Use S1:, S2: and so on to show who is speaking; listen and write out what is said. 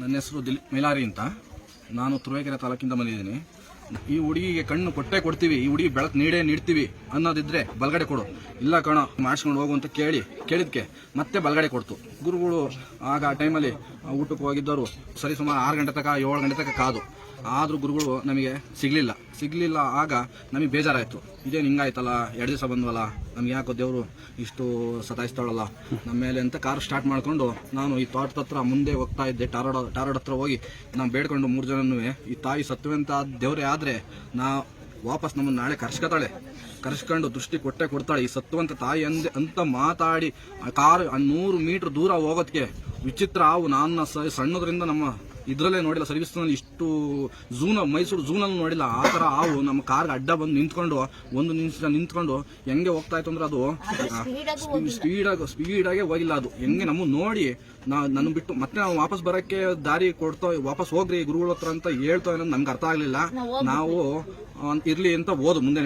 S1: ನನ್ನ ಹೆಸರು ದಿಲ್ ಮೇಲಾರಿ ಅಂತ. ನಾನು ತುರುವೇಕೆರೆ ತಾಲೂಕಿಂದ ಬಂದಿದ್ದೀನಿ. ಈ ಹುಡುಗಿಗೆ ಕಣ್ಣು ಕೊಟ್ಟೆ ಕೊಡ್ತೀವಿ, ಈ ಹುಡುಗಿ ಬೆಳಕು ನೀಡೇ ನೀಡ್ತೀವಿ ಅನ್ನೋದಿದ್ರೆ ಬಲಗಡೆ ಕೊಡು. ಇಲ್ಲ ಕಣ, ಮಾಡಿಸ್ಕೊಂಡು ಹೋಗು ಅಂತ ಕೇಳಿ, ಕೇಳಿದ್ಕೆ ಮತ್ತೆ ಬಲಗಡೆ ಕೊಡ್ತು. ಗುರುಗಳು ಆಗ ಆ ಟೈಮಲ್ಲಿ ಊಟಕ್ಕೆ ಹೋಗಿದ್ದವರು ಸರಿ ಸುಮಾರು ಆರು ಗಂಟೆ ತನಕ, ಏಳು ಗಂಟೆ ತನಕ ಕಾದು. ಆದರೂ ಗುರುಗಳು ನಮಗೆ ಸಿಗಲಿಲ್ಲ. ಸಿಗಲಿಲ್ಲ ಆಗ ನಮಗೆ ಬೇಜಾರಾಯಿತು. ಇದೇನು ಹಿಂಗಾಯ್ತಲ್ಲ? ಎರಡು ದಿವಸ ಬಂದ್ವಲ್ಲ? ನಮ್ಗೆ ಯಾಕೋ ದೇವರು ಇಷ್ಟು ಸತಾಯಿಸ್ತಾಳಲ್ಲ? ನಮ್ಮ ಮೇಲೆ ಅಂತ ಕಾರ್ ಸ್ಟಾರ್ಟ್ ಮಾಡ್ಕೊಂಡು ನಾನು ಈ ತೋಟದ ಹತ್ರ ಮುಂದೆ ಹೋಗ್ತಾ ಇದ್ದೆ. ಟಾರೋಡ, ಟಾರೋಡ್ ಹತ್ರ ಹೋಗಿ ನಾವು ಬೇಡ್ಕೊಂಡು ಮೂರು ಜನನೂ ಈ ತಾಯಿ ಸತ್ವಂತ ದೇವರೇ ಆದರೆ ನಾ ವಾಪಸ್ ನಮ್ಮನ್ನು ನಾಳೆ ಕರ್ಸ್ಕೊತಾಳೆ. ಕರ್ಸ್ಕೊಂಡು ದೃಷ್ಟಿ ಕೊಟ್ಟೆ ಕೊಡ್ತಾಳೆ. ಈ ಸತ್ತುವಂತ ತಾಯಿ ಅಂದೆ, ಅಂತ ಮಾತಾಡಿ ಆ ಕಾರು ನೂರು ಮೀಟರ್ ದೂರ ಹೋಗೋದಕ್ಕೆ ವಿಚಿತ್ರ ಅವು ನಾನು ಸ- ಸಣ್ಣದ್ರಿಂದ ನಮ್ಮ ಇದರಲ್ಲೇ ನೋಡಿಲ್ಲ ಸರ್ವಿಸ್ನಲ್ಲಿ ಇಷ್ಟು ಝೂನ ಮೈಸೂರು ಝೂನಲ್ಲಿ ನೋಡಿಲ್ಲ ಆ ಥರ ಹಾವು ನಮ್ಮ ಕಾರ್ಗೆ ಅಡ್ಡ ಬಂದು ನಿಂತ್ಕೊಂಡು ಒಂದು ನಿಮಿಷ ನಿಂತ್ಕೊಂಡು ಹೆಂಗೆ ಹೋಗ್ತಾ ಇತ್ತು ಅಂದ್ರೆ ಅದು ಸ್ಪೀಡಾಗಿ ಸ್ಪೀಡಾಗೆ ಹೋಗಿಲ್ಲ. ಅದು. ಹೆಂಗೆ ನಮ್ಮ ನೋಡಿ ನಾ ನನ್ನ ಬಿಟ್ಟು ಮತ್ತೆ ನಾವು ವಾಪಸ್ ಬರೋಕ್ಕೆ ದಾರಿ ಕೊಡ್ತಾ ವಾಪಸ್ ಹೋಗ್ರಿ ಗುರುಗಳ ಹತ್ರ ಅಂತ ಹೇಳ್ತಾ ಅನ್ನೋದು ನಮ್ಗೆ ಅರ್ಥ ಆಗಲಿಲ್ಲ. ನಾವು ಇರ್ಲಿ ಅಂತ ಹೋದು ಮುಂದೆ